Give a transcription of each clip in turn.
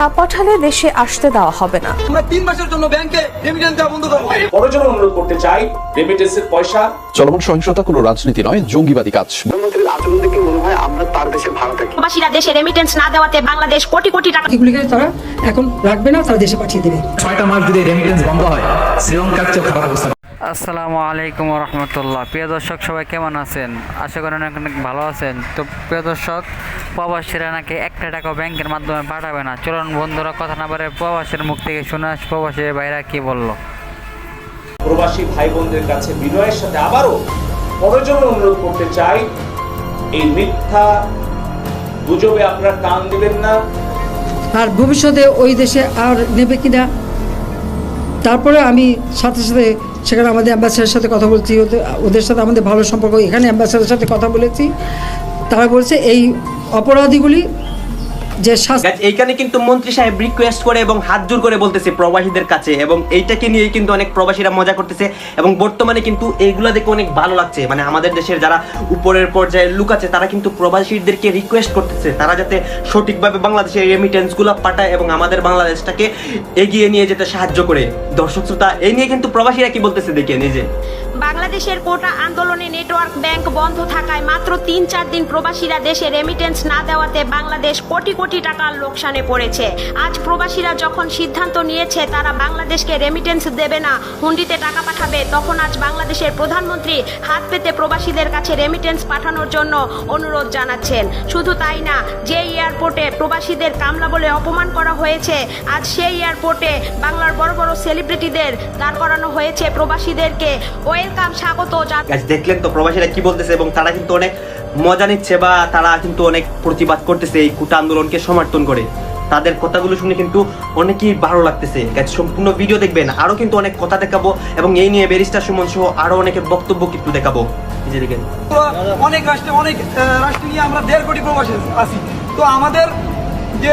টাকা পাঠালে দেশে আসতে দেওয়া হবে না। আমরা তিন মাসের জন্য ব্যাংকে রেমিটেন্স দেওয়া বন্ধ করব। বড়জন অনুরোধ করতে চাই রেমিটেন্সের পয়সা চলমান সহিংসতা কোনো রাজনীতি নয় জঙ্গিবাদী কাজ। প্রধানমন্ত্রীর আচরণ দেখে মনে হয় আমরা তার দেশে ভালো থাকি? প্রবাসীরা দেশে রেমিটেন্স না দেওয়াতে বাংলাদেশ কোটি কোটি টাকা এগুলিকে তারা এখন রাখবে না তারা দেশে পাঠিয়ে দেবে। ছয়টা মাস যদি রেমিটেন্স বন্ধ হয় শ্রীলঙ্কার চেয়ে খারাপ অবস্থা আসসালামু আলাইকুম রহমতুল্লাহ প্রিয় দর্শক সবাই কেমন আছেন? আশা করি অনেক অনেক ভালো আছেন। তো প্রিয় দর্শক প্রবাসীরা নাকি একটা টাকা ব্যাংকের মাধ্যমে পাঠাবে না। চলুন বন্ধুরা কথা না বলে প্রবাসের মুখ থেকে শুনে আস প্রবাসীর ভাইরা কি বলল? প্রবাসী ভাই বোনদের কাছে বিনয়ের সাথে আবারও বড়জন অনুরোধ করতে চাই এই মিথ্যা গুজবে আপনারা কান দিবেন না। আর ভবিষ্যতে ওই দেশে আর নেবে কিনা তারপরে আমি সাথে সাথে সেখানে আমাদের অ্যাম্বাসেডারের সাথে কথা বলছি, ওদের সাথে আমাদের ভালো সম্পর্ক। এখানে অ্যাম্বাসেডারের সাথে কথা বলেছি। তারা বলছে, এই অপরাধীগুলি যে এইখানে কিন্তু মন্ত্রী সাহেব রিকোয়েস্ট করে এবং হাত জোর করে বলতেছে প্রবাসীদের কাছে এবং এইটাকে নিয়ে কিন্তু অনেক প্রবাসীরা মজা করতেছে এবং বর্তমানে কিন্তু এইগুলো দেখে অনেক ভালো লাগছে। মানে আমাদের দেশের যারা উপরের পর্যায়ে লোক আছে তারা কিন্তু প্রবাসীদেরকে রিকোয়েস্ট করতেছে। তারা যাতে সঠিকভাবে বাংলাদেশের রেমিটেন্সগুলো পাঠায় এবং আমাদের বাংলাদেশটাকে এগিয়ে নিয়ে যেতে সাহায্য করে। দর্শক শ্রোতা এই নিয়ে কিন্তু প্রবাসীরা কি বলতেছে দেখে নিজে বাংলাদেশের কোটা আন্দোলনে নেটওয়ার্ক ব্যাংক বন্ধ থাকায় মাত্র তিন চার দিন প্রবাসীরা দেশে রেমিটেন্স না দেওয়াতে বাংলাদেশ কোটি কোটি টাকার লোকসানে পড়েছে। আজ প্রবাসীরা যখন সিদ্ধান্ত নিয়েছে তারা বাংলাদেশকে রেমিটেন্স দেবে না, হুন্ডিতে টাকা পাঠাবে, তখন আজ বাংলাদেশের প্রধানমন্ত্রী হাত পেতে প্রবাসীদের কাছে রেমিটেন্স পাঠানোর জন্য অনুরোধ জানাচ্ছেন। শুধু তাই না, যে এয়ারপোর্টে প্রবাসীদের কামলা বলে অপমান করা হয়েছে, আজ সেই এয়ারপোর্টে বাংলার বড় বড় সেলিব্রিটিদের দাঁড় করানো হয়েছে প্রবাসীদেরকে। ওয়েলকাম, স্বাগত দেখলেন তো প্রবাসীরা কি বলতেছে এবং তারা কিন্তু অনেক মজা নিচ্ছে বা তারা কিন্তু অনেক প্রতিবাদ করতেছে এই কুটা আন্দোলনকে সমর্থন করে। তাদের কথাগুলো শুনে কিন্তু অনেকই ভালো লাগতেছে। সম্পূর্ণ ভিডিও দেখবেন। আরও কিন্তু অনেক কথা দেখাবো এবং এই নিয়ে ব্যারিস্টার সুমন সহ আরও অনেকের বক্তব্য কিন্তু দেখাবো। অনেক রাষ্ট্রে অনেক রাষ্ট্র নিয়ে আমরা দেড় কোটি প্রবাসী আছি। তো আমাদের যে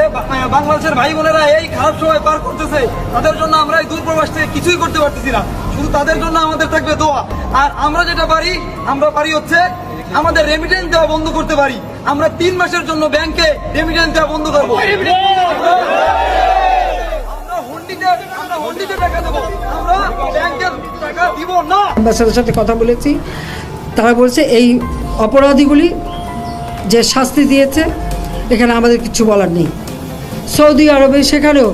বাংলাদেশের ভাই বোনেরা এই খারাপ সময় পার করতেছে, তাদের জন্য আমরা এই দূর প্রবাস থেকে কিছুই করতে পারতেছি না। শুধু তাদের জন্য আমাদের থাকবে দোয়া। আর আমরা যেটা পারি, আমরা পারি হচ্ছে আমাদের রেমিটেন্স দেওয়া বন্ধ করতে পারি। আমরা তিন মাসের জন্য ব্যাংকে রেমিটেন্স দেওয়া বন্ধ করব। আমরা হুন্ডিতে আমরা হুন্ডিতে টাকা দেবো। আমরা ব্যাংকের টাকা দিব না। অ্যাম্বাসেডারের সাথে কথা বলেছি। তারা বলছে এই অপরাধীগুলি যে শাস্তি দিয়েছে এখানে আমাদের কিছু বলার নেই। সৌদি আরবে সেখানেও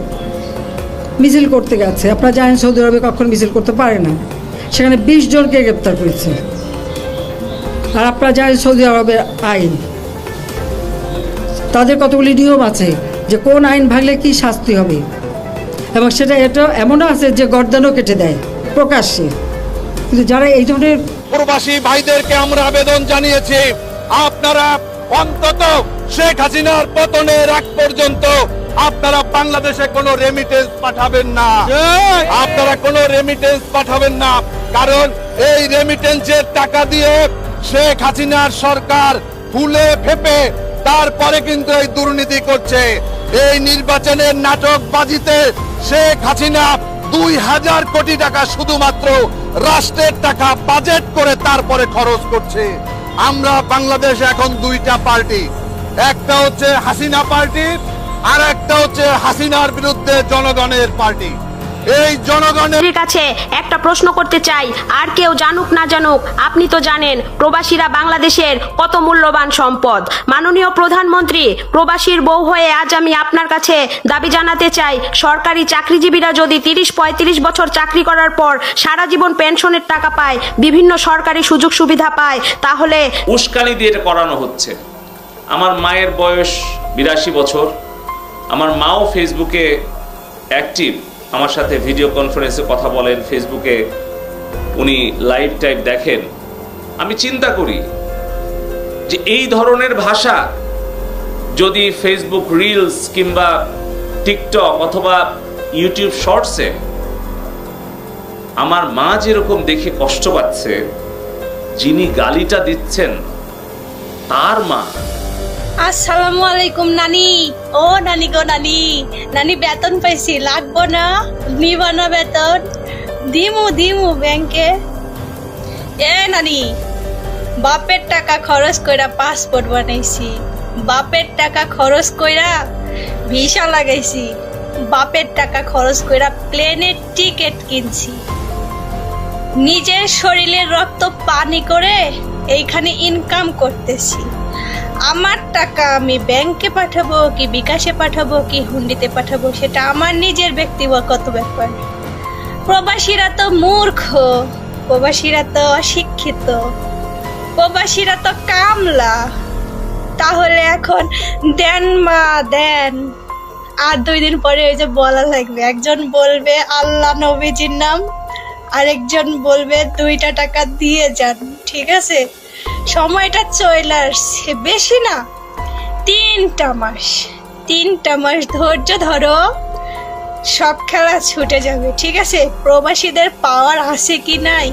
মিছিল করতে গেছে। আপনারা জানেন সৌদি আরবে কখন মিছিল করতে পারে না। সেখানে বিশ জনকে গ্রেপ্তার করেছে। আর আপনারা জানেন সৌদি আরবের আইন। তাদের কতগুলি নিয়ম আছে যে কোন আইন ভাঙলে কি শাস্তি হবে? এবং সেটা এটা এমনও আছে যে গর্দানও কেটে দেয় প্রকাশ্যে। কিন্তু যারা এই ধরনের প্রবাসী ভাইদেরকে আমরা আবেদন জানিয়েছি আপনারা অন্তত শেখ হাসিনার পতনের আগ পর্যন্ত আপনারা বাংলাদেশে কোনো রেমিটেন্স পাঠাবেন না। আপনারা কোনো রেমিটেন্স পাঠাবেন না। কারণ এই রেমিটেন্সের টাকা দিয়ে শেখ হাসিনার সরকার ফুলে ফেপে, তারপরে কিন্তু এই দুর্নীতি করছে। এই নির্বাচনের নাটক বাজিতে শেখ হাসিনা দুই হাজার কোটি টাকা শুধুমাত্র রাষ্ট্রের টাকা বাজেট করে তারপরে খরচ করছে। আমরা বাংলাদেশ এখন দুইটা পার্টি। একটা হচ্ছে হাসিনা পার্টি আর একটা হচ্ছে হাসিনার বিরুদ্ধে জনগণের পার্টি। এই জনগণের কাছে একটা প্রশ্ন করতে চাই। আর কেউ জানুক না জানুক আপনি তো জানেন প্রবাসীরা বাংলাদেশের কত মূল্যবান সম্পদ। মাননীয় প্রধানমন্ত্রী প্রবাসীর বউ হয়ে আজ আমি আপনার কাছে দাবি জানাতে চাই সরকারি চাকরিজীবীরা যদি তিরিশ পঁয়ত্রিশ বছর চাকরি করার পর সারা জীবন পেনশনের টাকা পায় বিভিন্ন সরকারি সুযোগ সুবিধা পায় তাহলে উস্কানি দিয়ে করানো হচ্ছে। আমার মায়ের বয়স বিরাশি বছর আমার মাও ফেসবুকে অ্যাক্টিভ আমার সাথে ভিডিও কনফারেন্সে কথা বলেন ফেসবুকে উনি লাইভ টাইপ দেখেন। আমি চিন্তা করি যে এই ধরনের ভাষা যদি ফেসবুক রিলস কিংবা টিকটক অথবা ইউটিউব শর্টসে আমার মা যেরকম দেখে কষ্ট পাচ্ছে, যিনি গালিটা দিচ্ছেন, তার মা আসসালামু আলাইকুম, নানি। ও, নানি গো, নানি। নানি, বেতন পাইছি। লাগবো না? নিব না বেতন? দিমু দিমু ব্যাংকে। এ, নানি, বাপের টাকা খরচ কইরা পাসপোর্ট বানাইছি। বাপের টাকা খরচ কইরা ভিসা লাগাইছি। বাপের টাকা খরচ করে প্লেনের টিকিট কিনছি। নিজের শরীরের রক্ত পানি করে এইখানে ইনকাম করতেছি। আমার টাকা আমি ব্যাংকে পাঠাবো কি বিকাশে পাঠাবো কি হুন্ডিতে পাঠাবো সেটা আমার নিজের ব্যক্তিগত ব্যাপার। প্রবাসীরা তো মূর্খ, প্রবাসীরা তো অশিক্ষিত, প্রবাসীরা তো কামলা। তাহলে এখন দেন মা, দেন। আর দুই দিন পরে ওই যে বলা লাগবে, একজন বলবে আল্লাহ নবীজির নাম, আরেকজন বলবে দুইটা টাকা দিয়ে যান, ঠিক আছে? সময়টা চলে আসছে বেশি না। তিনটা মাস তিনটা মাস ধৈর্য ধরো, সব খেলা ছুটে যাবে, ঠিক আছে? প্রবাসীদের পাওয়ার আছে কি নাই,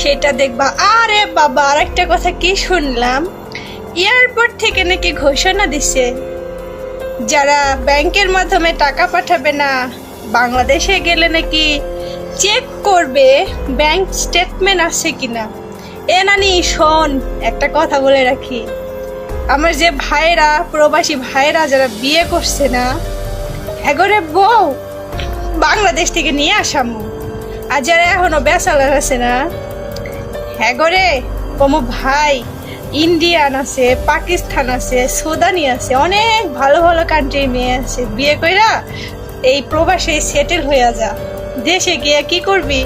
সেটা দেখবা। আরে বাবা আর একটা কথা কি শুনলাম? এয়ারপোর্ট থেকে নাকি ঘোষণা দিছে, যারা ব্যাংকের মাধ্যমে টাকা পাঠাবে না, বাংলাদেশে গেলে নাকি চেক করবে ব্যাংক স্টেটমেন্ট আছে কিনা? এ নানি, শোন, একটা কথা বলে রাখি। আমার যে ভাইরা প্রবাসী ভাইরা যারা বিয়ে করছে না, এগরে বউ, বাংলাদেশ থেকে নিয়ে আসামু। আর যারা এখনও বেসালার আছে না, এগরে কমু ভাই, ইন্ডিয়ান আছে, পাকিস্তান আছে, সুদানি আছে, অনেক ভালো ভালো কান্ট্রির মেয়ে আছে। বিয়ে কইরা এই প্রবাসে সেটেল হইয়া যা। দেশে গিয়ে কি করবি?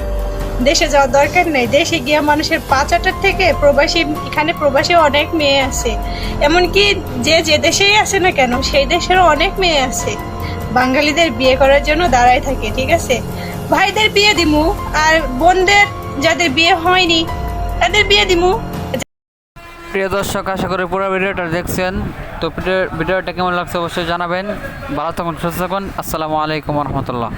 দেশে যাওয়ার দরকার নেই। দেশে গিয়ে মানুষের পাঁচাটার থেকে প্রবাসী, এখানে প্রবাসী অনেক মেয়ে আছে। এমনকি যে যে দেশেই আছে না কেন, সেই দেশেরও অনেক মেয়ে আছে। বাঙালিদের বিয়ে করার জন্য দাঁড়ায় থাকে, ঠিক আছে? ভাইদের বিয়ে দিমু, আর বোনদের যাদের বিয়ে হয়নি, তাদের বিয়ে দিমু। প্রিয় দর্শক, আশা করি পুরো ভিডিওটা দেখছেন। তো ভিডিওটা কেমন লাগছে অবশ্যই জানাবেন। ভালো থাকুন, সুস্থ থাকুন। আসসালামু আলাইকুম রহমতুল্লাহ।